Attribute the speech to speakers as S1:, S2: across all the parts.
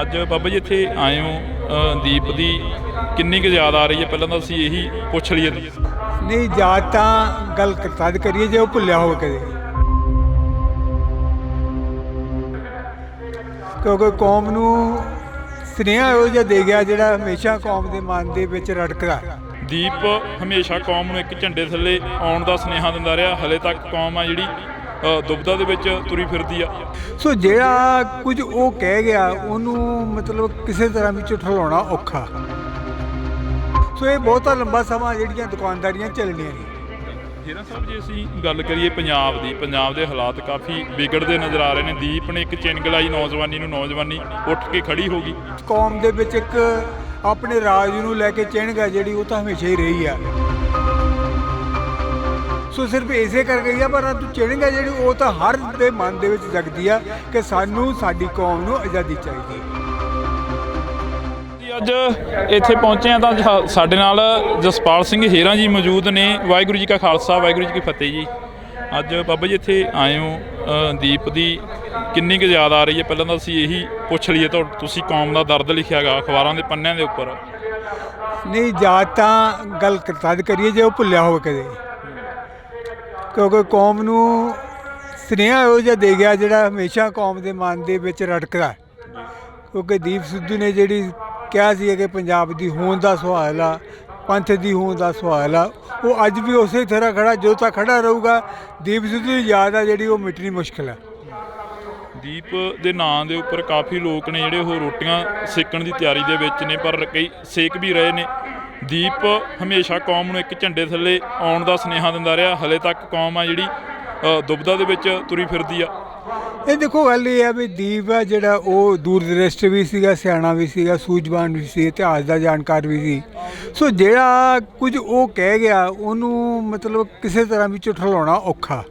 S1: ਅੱਜ ਬਾਬਾ ਜੀ ਇੱਥੇ ਆਏ ਹੋ ਦੀਪ ਦੀ ਕਿੰਨੀ ਕੁ ਯਾਦ ਆ ਰਹੀ ਹੈ? ਪਹਿਲਾਂ ਤਾਂ ਅਸੀਂ ਇਹੀ ਪੁੱਛ ਲਈਏ।
S2: ਨਹੀਂ ਯਾਦ ਤਾਂ ਗੱਲ ਕ- ਤਦ ਕਰੀਏ ਜੇ ਉਹ ਭੁੱਲਿਆ ਹੋਵੇ ਕਦੇ। ਕਿਉਂਕਿ ਕੌਮ ਨੂੰ ਸੁਨੇਹਾ ਇਹੋ ਜਿਹਾ ਦੇ ਗਿਆ ਜਿਹੜਾ ਹਮੇਸ਼ਾ ਕੌਮ ਦੇ ਮਨ ਦੇ ਵਿੱਚ ਰੜਕਦਾ।
S1: ਦੀਪ ਹਮੇਸ਼ਾ ਕੌਮ ਨੂੰ ਇੱਕ ਝੰਡੇ ਥੱਲੇ ਆਉਣ ਦਾ ਸੁਨੇਹਾ ਦਿੰਦਾ ਰਿਹਾ। ਹਲੇ ਤੱਕ ਕੌਮ ਆ ਜਿਹੜੀ ਦੁਬਦਾ ਦੇ ਵਿੱਚ ਤੁਰੀ ਫਿਰਦੀ ਆ।
S2: ਸੋ ਜਿਹੜਾ ਕੁਝ ਉਹ ਕਹਿ ਗਿਆ ਉਹਨੂੰ ਮਤਲਬ ਕਿਸੇ ਤਰ੍ਹਾਂ ਵਿੱਚ ਠਲਾਉਣਾ ਔਖਾ। ਸੋ ਇਹ ਬਹੁਤਾ ਲੰਬਾ ਸਮਾਂ ਜਿਹੜੀਆਂ ਦੁਕਾਨਦਾਰੀਆਂ ਚੱਲਣੀਆਂ ਨੇ।
S1: ਹੀਰਾ ਸਾਹਿਬ ਜੇ ਅਸੀਂ ਗੱਲ ਕਰੀਏ ਪੰਜਾਬ ਦੀ ਪੰਜਾਬ ਦੇ ਹਾਲਾਤ ਕਾਫੀ ਵਿਗੜਦੇ ਨਜ਼ਰ ਆ ਰਹੇ ਨੇ। ਦੀਪ ਨੇ ਇੱਕ ਚਿੰਗਲਾਈ ਨੌਜਵਾਨੀ ਨੂੰ ਨੌਜਵਾਨੀ ਉੱਠ ਕੇ ਖੜੀ ਹੋ ਗਈ।
S2: ਕੌਮ ਦੇ ਵਿੱਚ ਇੱਕ ਆਪਣੇ ਰਾਜ ਨੂੰ ਲੈ ਕੇ ਚਿਹਣਗਾ ਜਿਹੜੀ ਉਹ ਤਾਂ ਹਮੇਸ਼ਾ ਹੀ ਰਹੀ ਆ। ਸੋ ਸਿਰਫ ਇਸੇ ਕਰ ਗਈ ਆ ਪਰ ਤੂੰ ਚਿਹਣਗਾ ਜਿਹੜੀ ਉਹ ਤਾਂ ਹਰ ਦੇ ਮਨ ਦੇ ਵਿੱਚ ਜਗਦੀ ਆ ਕਿ ਸਾਨੂੰ ਸਾਡੀ ਕੌਮ ਨੂੰ ਆਜ਼ਾਦੀ ਚਾਹੀਦੀ ਹੈ।
S1: ਜੀ ਅੱਜ ਇੱਥੇ ਪਹੁੰਚੇ ਆ ਤਾਂ ਜ- ਸਾਡੇ ਨਾਲ ਜਸਪਾਲ ਸਿੰਘ ਹੀਰਾ ਜੀ ਮੌਜੂਦ ਨੇ। ਵਾਹਿਗੁਰੂ ਜੀ ਕਾ ਖਾਲਸਾ ਵਾਹਿਗੁਰੂ ਜੀ ਕੀ ਫਤਿਹ ਜੀ। ਅੱਜ ਬਾਬਾ ਜੀ ਇੱਥੇ ਆਏ ਹੋ ਅ, ਦੀਪ ਦੀ ਕਿੰਨੀ ਕੁ ਯਾਦ ਆ ਰਹੀ ਹੈ? ਪਹਿਲਾਂ ਤਾਂ ਅਸੀਂ ਇਹੀ ਪੁੱਛ ਲਈਏ ਤਾਂ ਤੁਸੀਂ ਕੌਮ ਦਾ ਦਰਦ ਲਿਖਿਆਗਾ ਅਖਬਾਰਾਂ ਦੇ ਪੰਨਿਆਂ ਦੇ ਉੱਪਰ।
S2: ਨਹੀਂ ਯਾਦ ਤਾਂ ਗੱਲ ਕ- ਤਦ ਕਰੀਏ ਜੇ ਉਹ ਭੁੱਲਿਆ ਹੋਵੇ ਕਦੇ। ਕਿਉਂਕਿ ਕੌਮ ਨੂੰ ਸੁਨੇਹਾ ਇਹੋ ਜਿਹਾ ਦੇ ਗਿਆ ਜਿਹੜਾ ਹਮੇਸ਼ਾ ਕੌਮ ਦੇ ਮਨ ਦੇ ਵਿੱਚ ਰੜਕਦਾ ਕਿਉਂਕਿ ਦੀਪ ਸਿੱਧੂ ਨੇ ਜਿਹੜੀ ਕਿਹਾ ਸੀ ਕਿ ਪੰਜਾਬ ਦੀ ਹੋਂਦ ਦਾ ਸਵਾਲ ਆ, ਪੰਥ ਦੀ ਹੋਂਦ ਦਾ ਸਵਾਲ ਆ, ਉਹ ਅੱਜ ਵੀ ਉਸੇ ਤਰ੍ਹਾਂ ਖੜਾ, ਜੋ ਤਾਂ ਖੜਾ ਰਹੂਗਾ, ਦੀਪ ਸਿੱਧੂ ਦੀ ਯਾਦ ਆ ਜਿਹੜੀ ਉਹ ਮਿਟਣੀ ਮੁਸ਼ਕਲ ਆ।
S1: ਦੀਪ ਦੇ ਨਾਂ ਦੇ ਉੱਪਰ ਕਾਫੀ ਲੋਕ ਨੇ ਜਿਹੜੇ ਉਹ ਰੋਟੀਆਂ ਸੇਕਣ ਦੀ ਤਿਆਰੀ ਦੇ ਵਿੱਚ ਨੇ, ਪਰ ਕਈ ਸੇਕ ਵੀ ਰਹੇ ਨੇ। ਦੀਪ ਹਮੇਸ਼ਾ ਕੌਮ ਨੂੰ ਇੱਕ ਝੰਡੇ ਥੱਲੇ ਆਉਣ ਦਾ ਸੁਨੇਹਾ ਦਿੰਦਾ ਰਿਹਾ। ਹਲੇ ਤੱਕ ਕੌਮ ਆ ਜਿਹੜੀ ਅ, ਦੁਬਦਾ ਦੇ ਵਿੱਚ ਤੁਰੀ ਫਿਰਦੀ ਆ।
S2: ਇਹ ਦੇਖੋ ਗੱਲ ਇਹ ਆ ਵੀ ਦੀਪ ਆ ਜਿਹੜਾ ਉਹ ਦੂਰਦ੍ਰਿਸ਼ਟ ਵੀ ਸੀਗਾ ਸਿਆਣਾ ਵੀ ਸੀਗਾ ਸੂਝਵਾਨ ਵੀ ਸੀ ਇਤਿਹਾਸ ਦਾ ਜਾਣਕਾਰ ਵੀ ਸੀ। ਸੋ ਜਿਹੜਾ ਕੁਝ ਉਹ ਕਹਿ ਗਿਆ ਉਹਨੂੰ ਮਤਲਬ ਕਿਸੇ ਤਰ੍ਹਾਂ ਵਿੱਚ ਠਲਾਉਣਾ ਔਖਾ।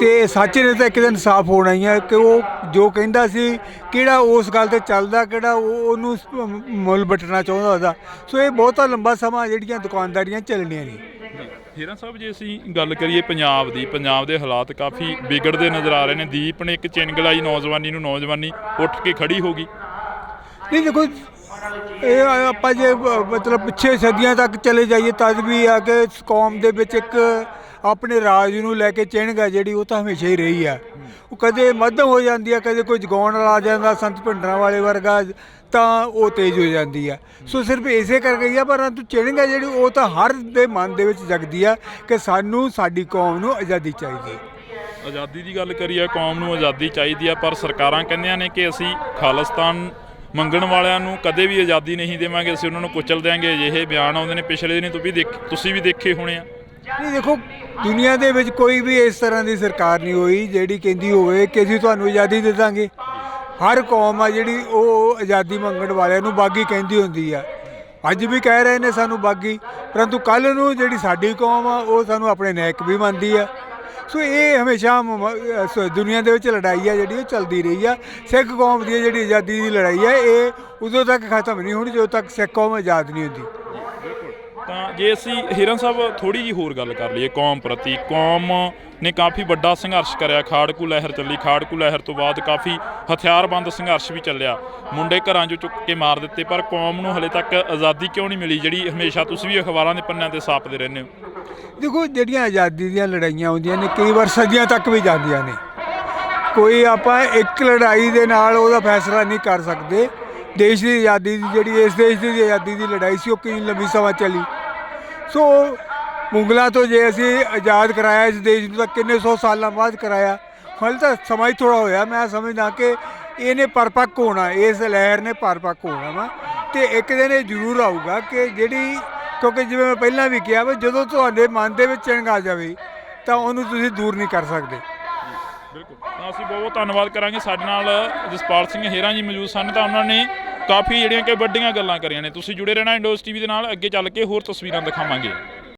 S2: ਤੇ ਸੱਚ ਨੇ ਤਾਂ ਇੱਕ ਦਿਨ ਸਾਫ਼ ਹੋਣਾ ਹੀ ਹੈ ਕਿ ਉਹ ਜੋ ਕਹਿੰਦਾ ਸੀ ਕਿਹੜਾ ਉਸ ਗੱਲ ਤੇ ਚੱਲਦਾ ਕਿਹੜਾ ਉਹ ਉਹਨੂੰ ਸ- ਮੁੱਲ ਬਟਣਾ ਚਾਹੁੰਦਾ ਉਹਦਾ। ਸੋ ਇਹ ਬਹੁਤਾ ਲੰਬਾ ਸਮਾਂ ਜਿਹੜੀਆਂ ਦੁਕਾਨਦਾਰੀਆਂ ਚੱਲਣੀਆਂ ਨੇ।
S1: ਹੀਰਾ ਸਾਹਿਬ ਜੇ ਅਸੀਂ ਗੱਲ ਕਰੀਏ ਪੰਜਾਬ ਦੀ ਪੰਜਾਬ ਦੇ ਹਾਲਾਤ ਕਾਫੀ ਵਿਗੜਦੇ ਨਜ਼ਰ ਆ ਰਹੇ ਨੇ। ਦੀਪ ਨੇ ਇੱਕ ਚਿੰਗਲਾਈ ਨੌਜਵਾਨੀ ਨੂੰ ਨੌਜਵਾਨੀ ਉੱਠ ਕੇ ਖੜੀ ਹੋ ਗਈ।
S2: ਨਹੀਂ ਦੇਖੋ ਇਹ ਆਪਾਂ ਜੇ ਮਤਲਬ ਪਿੱਛੇ ਸਦੀਆਂ ਤੱਕ ਚਲੇ ਜਾਈਏ, ਤਦ ਵੀ ਆ ਕਿ ਕੌਮ ਦੇ ਵਿੱਚ ਇੱਕ ਆਪਣੇ ਰਾਜ ਨੂੰ ਲੈ ਕੇ ਚਿਹਣਗਾ ਜਿਹੜੀ, ਉਹ ਤਾਂ ਹਮੇਸ਼ਾ ਹੀ ਰਹੀ ਆ। ਉਹ ਕਦੇ ਮੱਧਮ ਹੋ ਜਾਂਦੀ ਆ, ਕਦੇ ਕੋਈ ਜਗਾਉਣ ਵਾਲਾ ਆ ਜਾਂਦਾ, ਸੰਤ ਭਿੰਡਰਾਂ ਵਾਲੇ ਵਰਗਾ, ਤਾਂ ਉਹ ਤੇਜ਼ ਹੋ ਜਾਂਦੀ ਆ। ਸੋ ਸਿਰਫ ਇਸੇ ਕਰਕੇ ਹੀ ਆ, ਪਰੰਤੂ ਤੂੰ ਚਿਹਣਗਾ ਜਿਹੜੀ, ਉਹ ਤਾਂ ਹਰ ਦੇ ਮਨ ਦੇ ਵਿੱਚ ਜਗਦੀ ਆ ਕਿ ਸਾਨੂੰ, ਸਾਡੀ ਕੌਮ ਨੂੰ ਆਜ਼ਾਦੀ ਚਾਹੀਦੀ ਹੈ
S1: ਆਜ਼ਾਦੀ ਦੀ ਗੱਲ ਕਰੀਏ, ਕੌਮ ਨੂੰ ਆਜ਼ਾਦੀ ਚਾਹੀਦੀ ਆ, ਪਰ ਸਰਕਾਰਾਂ ਕਹਿੰਦੀਆਂ ਨੇ ਕਿ ਅਸੀਂ ਖਾਲਿਸਤਾਨ ਮੰਗਣ ਵਾਲਿਆਂ ਨੂੰ ਕਦੇ ਵੀ ਆਜ਼ਾਦੀ ਨਹੀਂ ਦੇਵਾਂਗੇ, ਅਸੀਂ ਉਹਨਾਂ ਨੂੰ ਕੁਚਲ ਦਿਆਂਗੇ। ਅਜਿਹੇ ਬਿਆਨ ਆਉਂਦੇ ਨੇ, ਪਿਛਲੇ ਦਿਨੀ ਤੁਸੀਂ ਦੇਖ, ਤੁਸੀਂ ਵੀ ਦੇਖੇ ਹੋਣੇ ਆ।
S2: ਨਹੀਂ, ਦੇਖੋ, ਦੁਨੀਆ ਦੇ ਵਿੱਚ ਕੋਈ ਵੀ ਇਸ ਤਰ੍ਹਾਂ ਦੀ ਸਰਕਾਰ ਨਹੀਂ ਹੋਈ, ਜਿਹੜੀ ਕਹਿੰਦੀ ਹੋਵੇ ਕਿ ਅਸੀਂ ਤੁਹਾਨੂੰ ਆਜ਼ਾਦੀ ਦੇ ਦਾਂਗੇ। ਹਰ ਕੌਮ ਆ ਜਿਹੜੀ, ਉਹ ਆਜ਼ਾਦੀ ਮੰਗਣ ਵਾਲਿਆਂ ਨੂੰ ਬਾਗੀ ਕਹਿੰਦੀ ਹੁੰਦੀ ਆ। ਅੱਜ ਵੀ ਕਹਿ ਰਹੇ ਨੇ ਸਾਨੂੰ ਬਾਗੀ, ਪਰੰਤੂ ਕੱਲ ਨੂੰ ਜਿਹੜੀ ਸਾਡੀ ਕੌਮ ਆ, ਉਹ ਸਾਨੂੰ ਆਪਣੇ ਨਾਇਕ ਵੀ ਮੰਨਦੀ ਆ। ਸੋ ਇਹ ਹਮੇਸ਼ਾ ਦੁਨੀਆ ਦੇ ਵਿੱਚ ਲੜਾਈ ਆ ਜਿਹੜੀ, ਉਹ ਚੱਲਦੀ ਰਹੀ ਆ। ਸਿੱਖ ਕੌਮ ਦੀ ਜਿਹੜੀ ਆਜ਼ਾਦੀ ਦੀ ਲੜਾਈ ਆ, ਇਹ ਉਦੋਂ ਤੱਕ ਖਤਮ ਨਹੀਂ ਹੋਣੀ, ਜਦੋਂ ਤੱਕ ਸਿੱਖ ਕੌਮ ਆਜ਼ਾਦ ਨਹੀਂ ਹੁੰਦੀ।
S1: ਤਾਂ ਜੇ ਅਸੀਂ ਹੀਰਨ ਸਾਹਿਬ ਥੋੜੀ ਜੀ ਹੋਰ ਗੱਲ ਕਰ ਲਈਏ, ਕੌਮ ਪ੍ਰਤੀ, ਕੌਮ ਨੇ ਕਾਫੀ ਵੱਡਾ ਸੰਘਰਸ਼ ਕਰਿਆ, ਖਾੜਕੂ ਲਹਿਰ ਚੱਲੀ, ਖਾੜਕੂ ਲਹਿਰ ਤੋਂ ਬਾਅਦ ਕਾਫੀ ਹਥਿਆਰਬੰਦ ਸੰਘਰਸ਼ ਵੀ ਚੱਲਿਆ, ਮੁੰਡੇ ਘਰਾਂ 'ਚੋਂ ਚੁੱਕ ਕੇ ਮਾਰ ਦਿੱਤੇ, ਪਰ ਕੌਮ ਨੂੰ ਹਲੇ ਤੱਕ ਆਜ਼ਾਦੀ ਕਿਉਂ ਨਹੀਂ ਮਿਲੀ, ਜਿਹੜੀ ਹਮੇਸ਼ਾ ਤੁਸੀਂ ਵੀ ਅਖਬਾਰਾਂ ਦੇ ਪੰਨਿਆਂ ਤੇ ਸਾਪਦੇ ਰਹਿੰਦੇ ਹੋ?
S2: ਦੇਖੋ, ਜਿਹੜੀਆਂ ਆਜ਼ਾਦੀ ਦੀਆਂ ਲੜਾਈਆਂ ਹੁੰਦੀਆਂ ਨੇ, ਕਈ ਵਾਰ ਸਦੀਆਂ ਤੱਕ ਵੀ ਜਾਂਦੀਆਂ ਨੇ। ਕੋਈ ਆਪਾਂ ਇੱਕ ਲੜਾਈ ਦੇ ਨਾਲ ਉਹਦਾ ਫੈਸਲਾ ਨਹੀਂ ਕਰ ਸਕਦੇ। ਦੇਸ਼ ਦੀ ਆਜ਼ਾਦੀ ਦੀ ਜਿਹੜੀ, ਇਸ ਦੇਸ਼ ਦੀ ਆਜ਼ਾਦੀ ਦੀ ਲੜਾਈ ਸੀ, ਉਹ ਕਿੰਨੀ ਲੰਬੀ ਸਮਾਂ ਚੱਲੀ। ਸੋ ਮੁਗਲਾਂ ਤੋਂ ਜੇ ਅਸੀਂ ਆਜ਼ਾਦ ਕਰਾਇਆ ਇਸ ਦੇਸ਼ ਨੂੰ ਤਾਂ ਕਿੰਨੇ ਸੌ ਸਾਲਾਂ ਬਾਅਦ ਕਰਾਇਆ? ਹਾਲੇ ਤਾਂ ਸਮਾਂ ਹੀ ਥੋੜਾ ਹੋਇਆ, ਮੈਂ ਸਮਝਦਾ ਕਿ ਇਹਨੇ ਪਰਪੱਕ ਹੋਣਾ, ਇਸ ਲਹਿਰ ਨੇ ਪਰਪੱਕ ਹੋਣਾ ਵਾ। ਤੇ ਇੱਕ ਦਿਨ ਇਹ ਜ਼ਰੂਰ ਆਊਗਾ ਕਿ ਜਿਹੜੀ, ਕਿਉਂਕਿ ਜਿਵੇਂ ਮੈਂ ਪਹਿਲਾਂ ਵੀ ਕਿਹਾ ਵਾ, ਜਦੋਂ ਤੁਹਾਡੇ ਮਨ ਦੇ ਵਿੱਚ ਚਿੰਗ ਆ ਜਾਵੇ, ਤਾਂ ਉਹਨੂੰ ਤੁਸੀਂ ਦੂਰ ਨਹੀਂ ਕਰ ਸਕਦੇ।
S1: ਬਿਲਕੁਲ। ਤਾਂ ਅਸੀਂ ਬਹੁਤ ਬਹੁਤ ਧੰਨਵਾਦ ਕਰਾਂਗੇ। ਸਾਡੇ ਨਾਲ ਜਸਪਾਲ ਸਿੰਘ ਹੇਰਾ ਜੀ ਮੌਜੂਦ ਸਨ, ਤਾਂ ਉਹਨਾਂ ਨੇ ਕਾਫੀ ਜਿਹੜੀਆਂ ਕਿ ਵੱਡੀਆਂ ਗੱਲਾਂ ਕਰੀਆਂ ਨੇ। ਤੁਸੀਂ ਜੁੜੇ ਰਹਿਣਾ ਇੰਡੋਸ ਟੀਵੀ ਦੇ ਨਾਲ, ਅੱਗੇ ਚੱਲ ਕੇ ਹੋਰ ਤਸਵੀਰਾਂ ਦਿਖਾਵਾਂਗੇ।